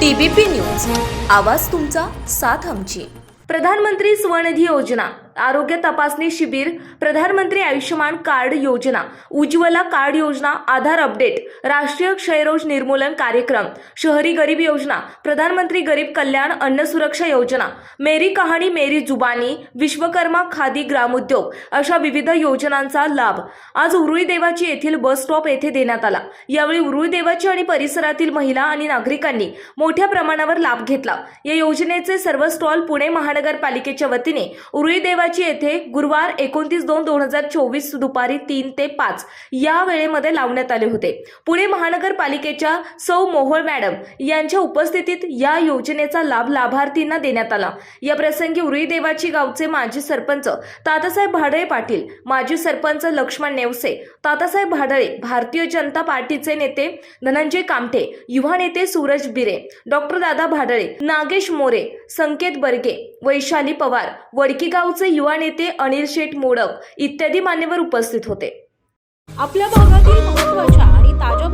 TBP news. आवाज तुमचा साथ आमची. प्रधानमंत्री स्वनिधी योजना. आरोग्य तपासणी शिबिर प्रधानमंत्री आयुष्यमान कार्ड योजना उज्ज्वला कार्ड योजना आधार अपडेट राष्ट्रीय क्षयरोग निर्मूलन कार्यक्रम शहरी गरीब योजना प्रधानमंत्री गरीब कल्याण अन्न सुरक्षा योजना मेरी कहाणी मेरी जुबानी विश्वकर्मा खादी ग्रामोद्योग अशा विविध योजनांचा लाभ. आज उरुळी देवाची येथील बस स्टॉप येथे देण्यात आला. यावेळी उरुळी देवाची आणि परिसरातील महिला आणि नागरिकांनी मोठ्या प्रमाणावर लाभ घेतला. या योजनेचे सर्व स्टॉल पुणे महानगरपालिकेच्या वतीने उरुळी देवाची येथे गुरुवार एकोणतीस दोन दोन हजार चोवीस दुपारी तीन ते पाच या वेळेमध्ये लावण्यात आले होते. पुणे महानगरपालिकेच्या सौ मोहोळ मॅडम यांच्या उपस्थितीत या योजनेचा लाभ लाभार्थींना देण्यात आला. या प्रसंगी उरीदेवाची गावचे माजी सरपंच तातासाहेब भाडळे पाटील माजी सरपंच लक्ष्मण नेवसे तातासाहेब भाडळे भारतीय जनता पार्टीचे नेते धनंजय कामठे युवा नेते सूरज बिरे डॉक्टर दादा भाडळे नागेश मोरे संकेत बर्गे वैशाली पवार वडकी गावचे युवा नेते अनिल शेठ मोडक इत्यादी मान्यवर उपस्थित होते. आपल्या भागातील महत्त्वाच्या आणि ताज्या